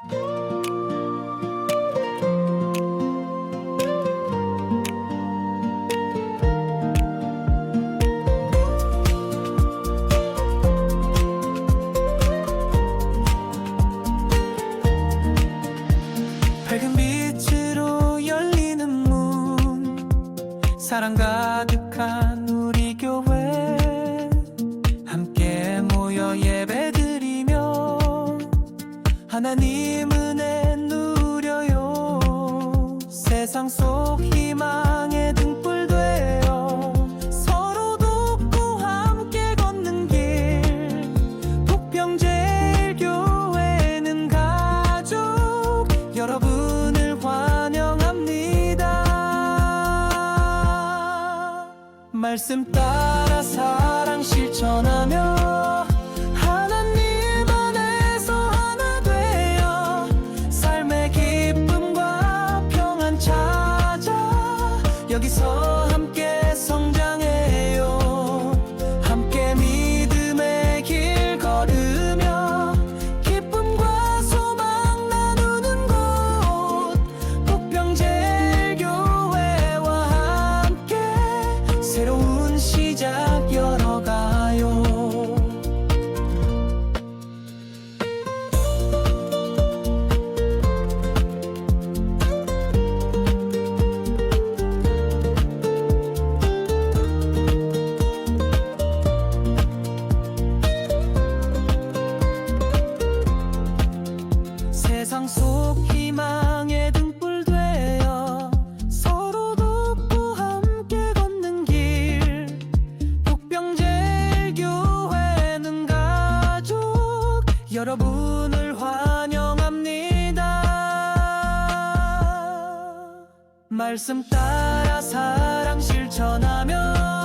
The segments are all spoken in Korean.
밝은 빛으로 열리는 문. 사랑 가득한 우리 교회 하나님 은혜 누려요. 세상 속 희망의 등불 되어 서로 돕고 함께 걷는 길. 북평제일교회는 가족 여러분을 환영합니다. 말씀 따라 사랑 실천하 So 여러분을 환영합니다. 말씀 따라 사랑 실천하며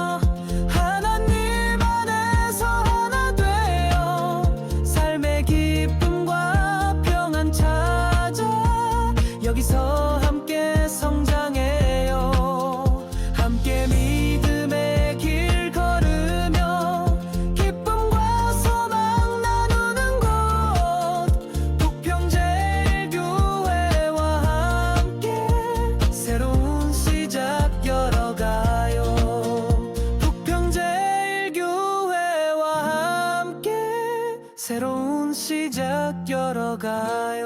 새로운 시작 열어가요